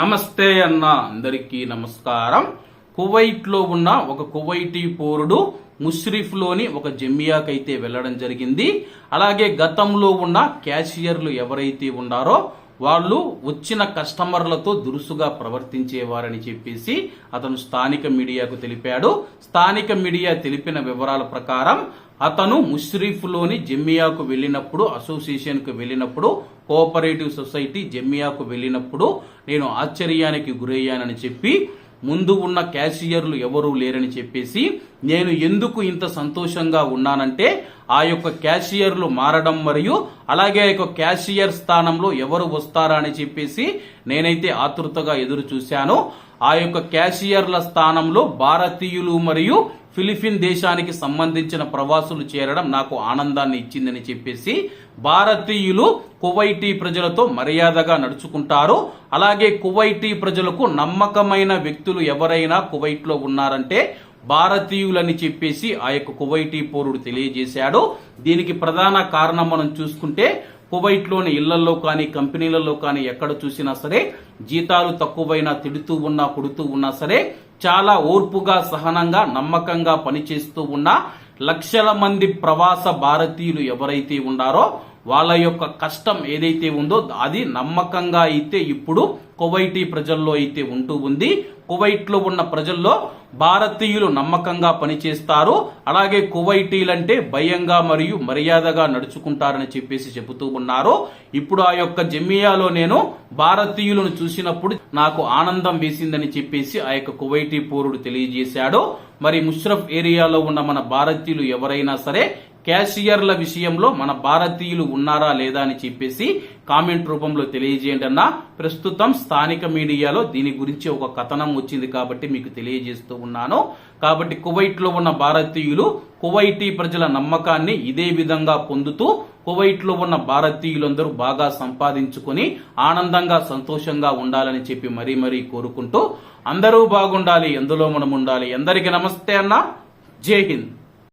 నమస్తే అన్న అందరికీ నమస్కారం. కువైట్లో ఉన్న ఒక కువైటీ పౌరుడు ముష్రిఫ్లోని ఒక జమియాకైతే వెళ్ళడం జరిగింది. అలాగే గతంలో ఉన్న క్యాషియర్లు ఎవరైతే ఉన్నారో వాళ్ళు వచ్చిన కస్టమర్లతో దురుసుగా ప్రవర్తించేవారని చెప్పేసి అతను స్థానిక మీడియాకు తెలిపాడు. స్థానిక మీడియా తెలిపిన వివరాల ప్రకారం అతను ముష్రీఫ్లోని జమ్మియాకు వెళ్ళినప్పుడు అసోసియేషన్కు వెళ్ళినప్పుడు కోఆపరేటివ్ సొసైటీ జమ్మియాకు వెళ్ళినప్పుడు నేను ఆశ్చర్యానికి గురయ్యానని చెప్పి ముందు ఉన్న క్యాషియర్లు ఎవరూ లేరని చెప్పేసి నేను ఎందుకు ఇంత సంతోషంగా ఉన్నానంటే ఆ యొక్క క్యాషియర్లు మారడం మరియు అలాగే ఆ యొక్క క్యాషియర్ స్థానంలో ఎవరు వస్తారా అని చెప్పేసి నేనైతే ఆతృతగా ఎదురు చూశాను. ఆ యొక్క క్యాషియర్ల స్థానంలో భారతీయులు మరియు ఫిలిపిన్ దేశానికి సంబంధించిన ప్రవాసులు చేరడం నాకు ఆనందాన్ని ఇచ్చిందని చెప్పేసి భారతీయులు కువైటీ ప్రజలతో మర్యాదగా నడుచుకుంటారు. అలాగే కువైటీ ప్రజలకు నమ్మకమైన వ్యక్తులు ఎవరైనా కువైట్లో ఉన్నారంటే భారతీయులని చెప్పేసి ఆ యొక్క కువైటీ పౌరుడు తెలియజేశాడు. దీనికి ప్రధాన కారణం మనం చూసుకుంటే కువైట్లోని ఇళ్ళలో కానీ కంపెనీలలో కానీ ఎక్కడ చూసినా సరే జీతాలు తక్కువైనా తిడుతూ ఉన్నా కొడుతూ ఉన్నా సరే చాలా ఓర్పుగా సహనంగా నమ్మకంగా పనిచేస్తూ ఉన్న లక్షల మంది ప్రవాస భారతీయులు ఎవరైతే ఉన్నారో వాళ్ళ యొక్క కష్టం ఏదైతే ఉందో అది నమ్మకంగా అయితే ఇప్పుడు కువైటీ ప్రజల్లో అయితే ఉంటూ ఉంది. కువైట్లో ఉన్న ప్రజల్లో భారతీయులు నమ్మకంగా పనిచేస్తారు. అలాగే కువైటీలంటే భయంగా మరియు మర్యాదగా నడుచుకుంటారని చెప్పేసి చెబుతూ ఉన్నారు. ఇప్పుడు ఆ యొక్క జమియాలో నేను భారతీయులను చూసినప్పుడు నాకు ఆనందం వేసిందని చెప్పేసి ఆ యొక్క కువైటీ పౌరుడు తెలియజేశాడు. మరి ముష్రఫ్ ఏరియాలో ఉన్న మన భారతీయులు ఎవరైనా సరే క్యాషియర్ల విషయంలో మన భారతీయులు ఉన్నారా లేదా అని చెప్పేసి కామెంట్ రూపంలో తెలియజేయండి అన్న. ప్రస్తుతం స్థానిక మీడియాలో దీని గురించి ఒక కథనం వచ్చింది కాబట్టి మీకు తెలియజేస్తూ ఉన్నాను. కాబట్టి కువైట్లో ఉన్న భారతీయులు కువైటీ ప్రజల నమ్మకాన్ని ఇదే విధంగా పొందుతూ కువైట్లో ఉన్న భారతీయులందరూ బాగా సంపాదించుకొని ఆనందంగా సంతోషంగా ఉండాలని చెప్పి మరీ మరీ కోరుకుంటూ అందరూ బాగుండాలి ఎందులో మనం ఉండాలి. అందరికీ నమస్తే అన్న. జై హింద్.